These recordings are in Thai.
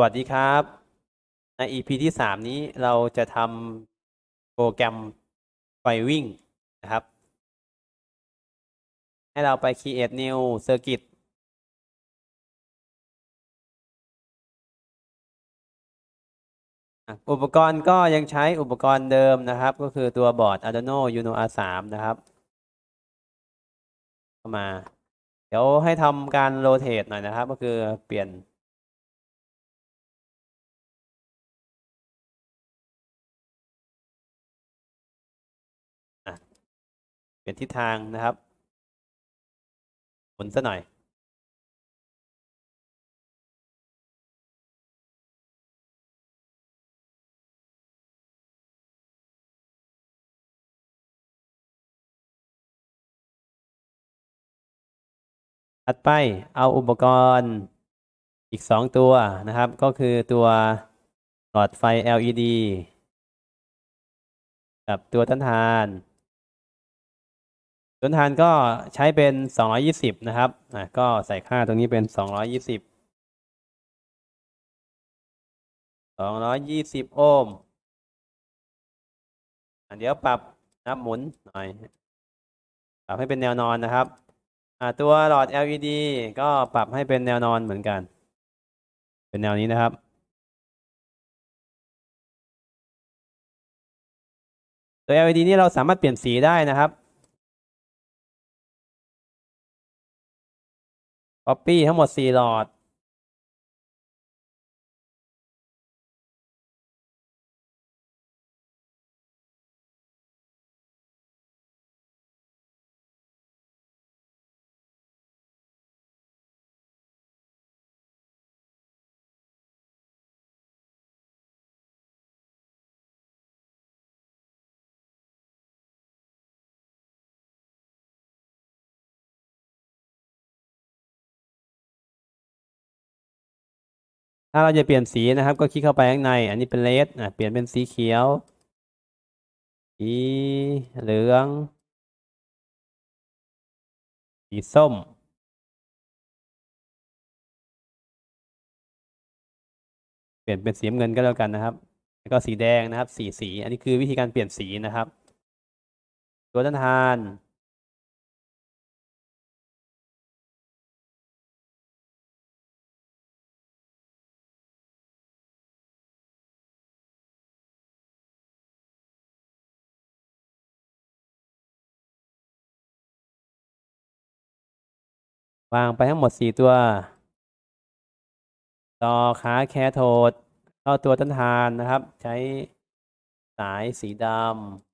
วัสดีครับ ใน EP ที่สามนี้เราจะทำโปรแกรมไฟวิ่งนะครับ ให้เราไป create new circuit อุปกรณ์ก็ยังใช้อุปกรณ์เดิมนะครับ ก็คือตัวบอร์ด Arduino Uno R3 นะครับเข้ามา เดี๋ยวให้ทำการโรเตทหน่อยนะครับ ก็คือเปลี่ยน ลี่ยนทิศทางนะครับหมุนซะหน่อย ถัดไปเอาอุปกรณ์อีกสองตัวนะครับ ก็คือตัวหลอดไฟ LED กับตัวต้านทาน ต้นทานก็ใช้เป็น 220 นะครับอะก็ใส่ค่าตรงนี้เป็น 220 220 โอห์มอะเดี๋ยวปรับนับหมุนหน่อย ปรับให้เป็นแนวนอนนะครับอะตัวหลอด LED ก็ปรับให้เป็นแนวนอนเหมือนกัน เป็นแนวนี้นะครับตัว LED นี่เราสามารถเปลี่ยนสีได้นะครับ ป๊อปปี้ทั้งหมด4หลอด ถ้าเราจะเปลี่ยนสีนะครับ ก็คลิกเข้าไปข้างใน อันนี้เป็นเลดอะเปลี่ยนเป็นสีเขียว สีเหลือง สีส้ม เปลี่ยนเป็นสีเงินก็แล้วกันนะครับ แล้วก็สีแดงนะครับ สีสี อันนี้คือวิธีการเปลี่ยนสีนะครับ ตัวต้านทาน วางไปทั้งหมด 4 ตัว ต่อขาแคโทดเข้าตัวต้นทานนะครับ ใช้สายสีดำ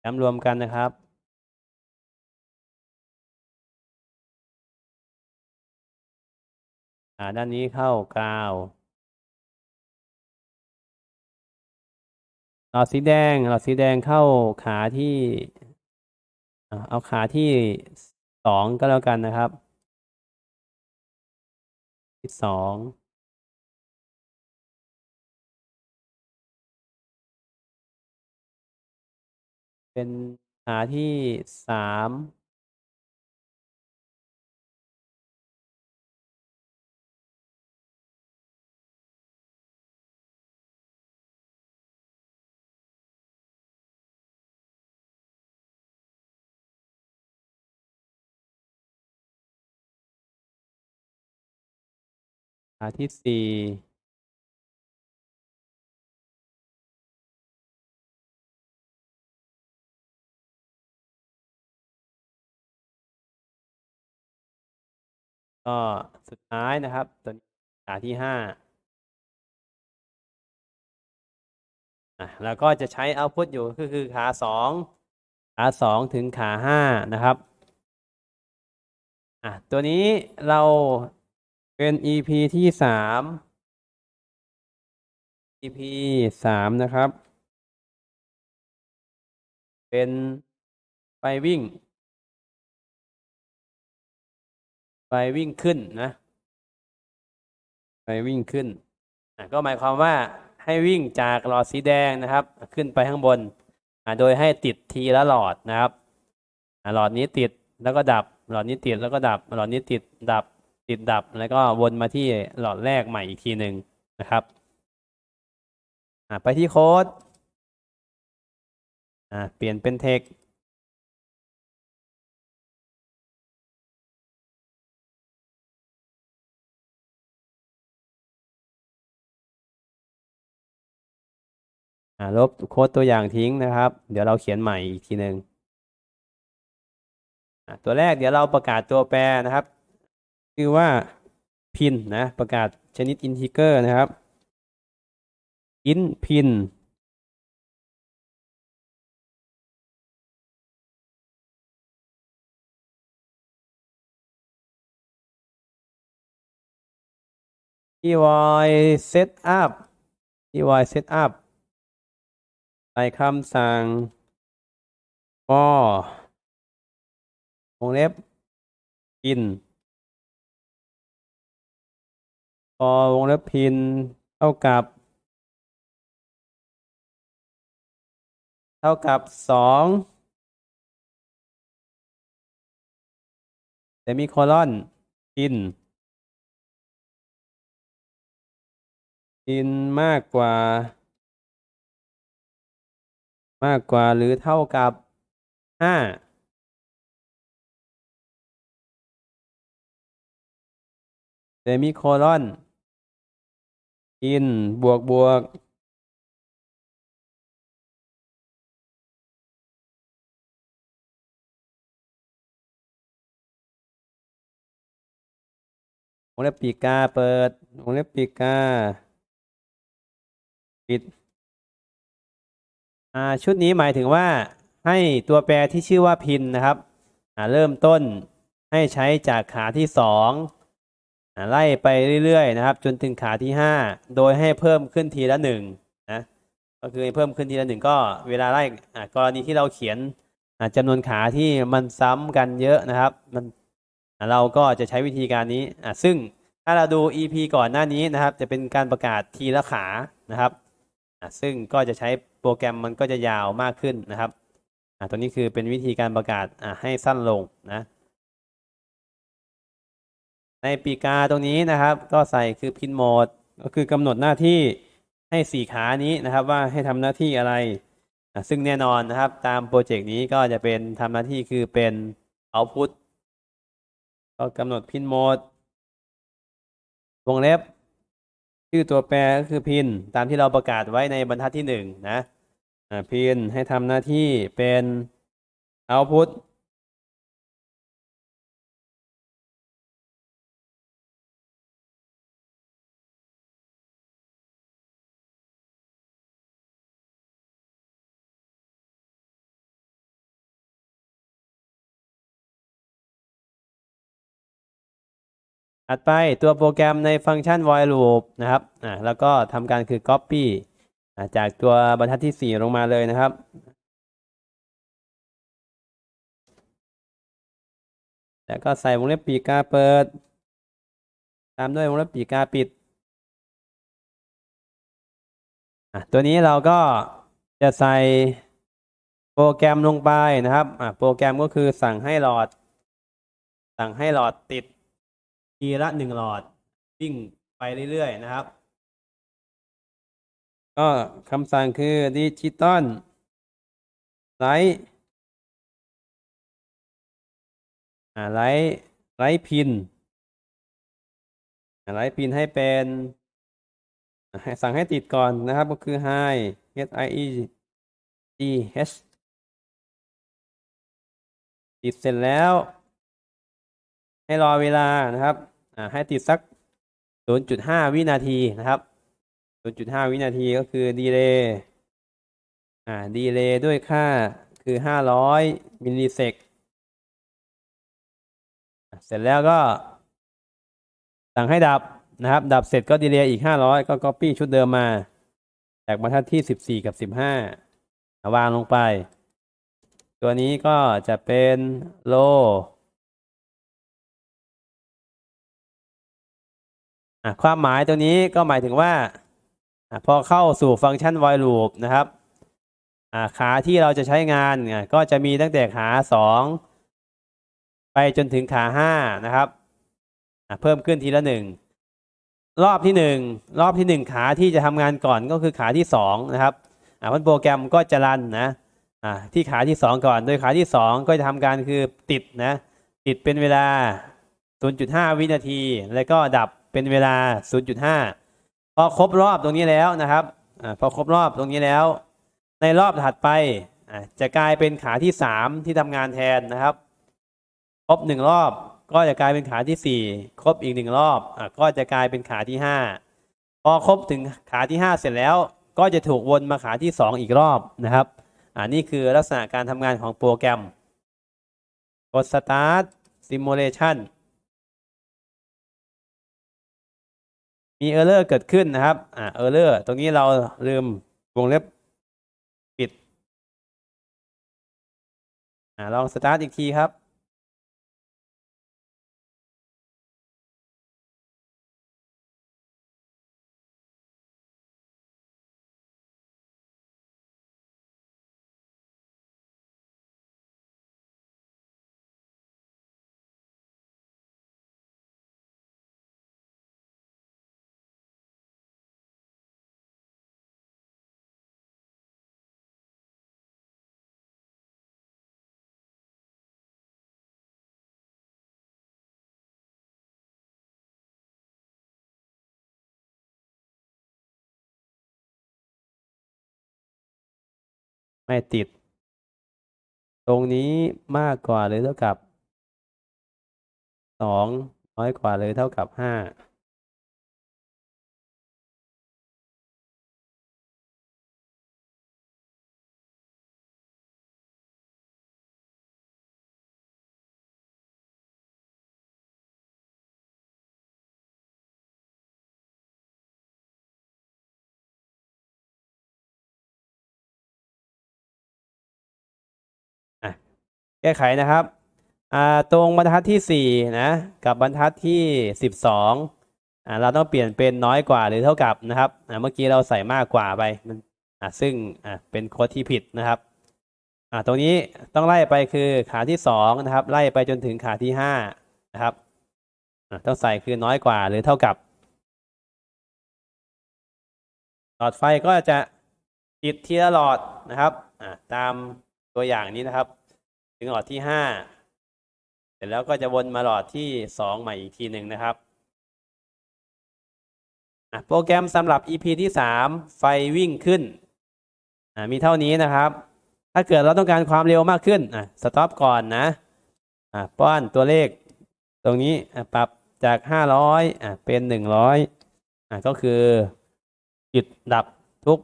แต้มรวมกันนะครับ อ่าด้านนี้เข้ากาวหลอดสีแดงหลอดสีแดงเข้าขาที่เอาขาที่สองก็แล้วกันนะครับสอง เป็นขาที่สามขาที่สี่ ก็สุดท้ายนะครับ ตัวนี้ขาที่ห้าอะแล้วก็จะใช้เอาพุตอยู่ก็คือขาสองขาสองถึงขาห้านะครับอะตัวนี้เราเป็น EP ที่สาม EP สามนะครับ เป็นไฟวิ่ง ไฟวิ่งขึ้นนะไฟวิ่งขึ้นก็หมายความว่าให้วิ่งจากหลอดสีแดงนะครับ ขึ้นไปข้างบน โดยให้ติดทีละหลอดนะครับหลอดนี้ติดแล้วก็ดับ หลอดนี้ติดแล้วก็ดับ หลอดนี้ติดดับ ติดดับ แล้วก็วนมาที่หลอดแรกใหม่อีกทีหนึ่งนะครับไปที่โค้ดเปลี่ยนเป็นเทค ลบโค้ดตัวอย่างทิ้งนะครับ เดี๋ยวเราเขียนใหม่อีกทีหนึ่งอ่าตัวแรกเดี๋ยวเราประกาศตัวแปรนะครับคือว่าพินนะ ประกาศชนิดอินทิเกอร์นะครับ in พินที่ void setup ที่ void setup ใส่คำสั่ง for วงเล็บ pin for วงเล็บ pin เท่ากับ เท่ากับสองเซมิโคลอน pin pin มากกว่า มากกว่าหรือเท่ากับห้าเซมิโคลอนอินบวกบวกวงเล็บปีกาเปิดวงเล็บปีกาปิด ชุดนี้หมายถึงว่าให้ตัวแปรที่ชื่อว่าพินนะครับเริ่มต้นให้ใช้จากขาที่สองไล่ไปเรื่อยๆนะครับ จนถึงขาที่ห้าโดยให้เพิ่มขึ้นทีละหนึ่งนะก็คือเพิ่มขึ้นทีละหนึ่งก็เวลาไล่กรณีที่เราเขียนจำนวนขาที่มันซ้ำกันเยอะนะครับมันเราก็จะใช้วิธีการนี้ซึ่งถ้าเราดู EP ก่อนหน้านี้นะครับ จะเป็นการประกาศทีละขานะครับ ซึ่งก็จะใช้โปรแกรมมันก็จะยาวมากขึ้นนะครับอะตัวนี้คือเป็นวิธีการประกาศให้สั้นลงนะในปีกาตรงนี้นะครับ ก็ใส่คือพินโหมดก็คือกำหนดหน้าที่ให้สี่ขานี้นะครับ ว่าให้ทำหน้าที่อะไรอะซึ่งแน่นอนนะครับ ตามโปรเจกต์นี้ก็จะเป็นทำหน้าที่คือเป็น output ก็กำหนดพินโหมดวงเล็บ ชื่อตัวแปรก็คือพินตามที่เราประกาศไว้ในบรรทัดที่หนึ่งนะพินให้ทำหน้าที่เป็น output ถัดไปตัวโปรแกรมในฟังก์ชัน while loop นะครับอ่าแล้วก็ทำการคือ copy อจากตัวบรรทัดที่ 4 ลงมาเลยนะครับแล้วก็ใส่วงเล็บปีกาเปิด ตามด้วยวงเล็บปีกาปิด ตัวนี้เราก็จะใส่โปรแกรมลงไปนะครับ โปรแกรมก็คือสั่งให้หลอด สั่งให้หลอดติด ทีละหนึ่งหลอด วิ่งไปเรื่อยๆนะครับ ก็คำสั่งคือดิจิตอลไลท์อ่าไลท์ไลท์พินไลท์พินให้เป็นสั่งให้ติดก่อนนะครับก็คือ high h i e g h ติดเสร็จแล้ว ให้รอเวลานะครับ ให้ติดสัก 0.5 วินาทีนะครับ 0.5 วินาทีก็คือดีเลย์อ่าดีเลย์ด้วยค่าคือ 500 มิลลิเซกเสร็จแล้วก็สั่งให้ดับนะครับ ดับเสร็จก็ดีเลย์อีก 500 ก็ copy ชุดเดิมมา จากบรรทัดที่สิบสี่กับสิบห้าวางลงไป ตัวนี้ก็จะเป็นโล ความหมายตัวนี้ก็หมายถึงว่าอพอเข้าสู่ฟังก์ชัน while loop นะครับขาที่เราจะใช้งานก็จะมีตั้งแต่ขาสองไปจนถึงขาห้านะครับเพิ่มขึ้นทีละหนึ่งรอบที่หนึ่งรอบที่หนึ่งขาที่จะทำงานก่อนก็คือขาที่สองนะครับมันโปรแกรมก็จะรันนะที่ขาที่สองก่อน โดยขาที่สองก็จะทำการคือติดนะติดเป็นเวลา 0.5 วินาที แล้วก็ดับ เป็นเวลา 0.5 พอครบรอบตรงนี้แล้วนะครับอพอครบรอบตรงนี้แล้ว ในรอบถัดไปจะกลายเป็นขาที่ 3 ที่ทำงานแทนนะครับ ครบหนึ่งรอบก็จะกลายเป็นขาที่ 4 ครบอีกหนึ่งรอบอก็จะกลายเป็นขาที่ 5 พอครบถึงขาที่ 5 เสร็จแล้ว ก็จะถูกวนมาขาที่ 2 อีกรอบนะครับอ่านี่คือลักษณะการทำงานของโปรแกรม กด start simulation มี error เกิดขึ้นนะครับ อ่า error ตรงนี้เราลืมวงเล็บปิด อ่า ลอง start อีกทีครับ ไม่ติด ตรงนี้มากกว่าหรือเท่ากับสองน้อยกว่าหรือเท่ากับห้า แก้ไขนะครับตรงบรรทัดที่สี่นะ กับบรรทัดที่สิบสองเราต้องเปลี่ยนเป็นน้อยกว่าหรือเท่ากับนะครับ เมื่อกี้เราใส่มากกว่าไปมันซึ่งเป็นโค้ดที่ผิดนะครับตรงนี้ต้องไล่ไปคือขาที่สองนะครับ ไล่ไปจนถึงขาที่ห้านะครับต้องใส่คือน้อยกว่าหรือเท่ากับ หลอดไฟก็จะติดทีละหลอดนะครับตามตัวอย่างนี้นะครับ ถึงหลอดที่ห้าเสร็จแล้วก็จะวนมาหลอดที่สองใหม่อีกทีหนึ่งนะครับโปรแกรมสำหรับ EP ที่สามไฟวิ่งขึ้นมีเท่านี้นะครับ ถ้าเกิดเราต้องการความเร็วมากขึ้นสต็อปก่อนนะะป้อนตัวเลข ตรงนี้ปรับจากห้าร้อยเป็นหนึ่งร้อยก็คือหยุดดับทุก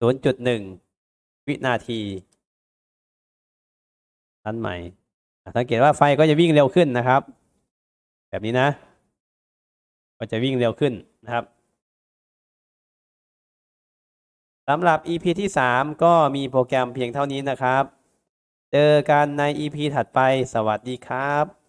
ศูนย์จุดหนึ่งวินาที อันใหม่อะสังเกตว่าไฟก็จะวิ่งเร็วขึ้นนะครับ แบบนี้นะ ก็จะวิ่งเร็วขึ้นนะครับสำหรับ EP ที่ 3 ก็มีโปรแกรมเพียงเท่านี้นะครับ เจอกันใน EP ถัดไป สวัสดีครับ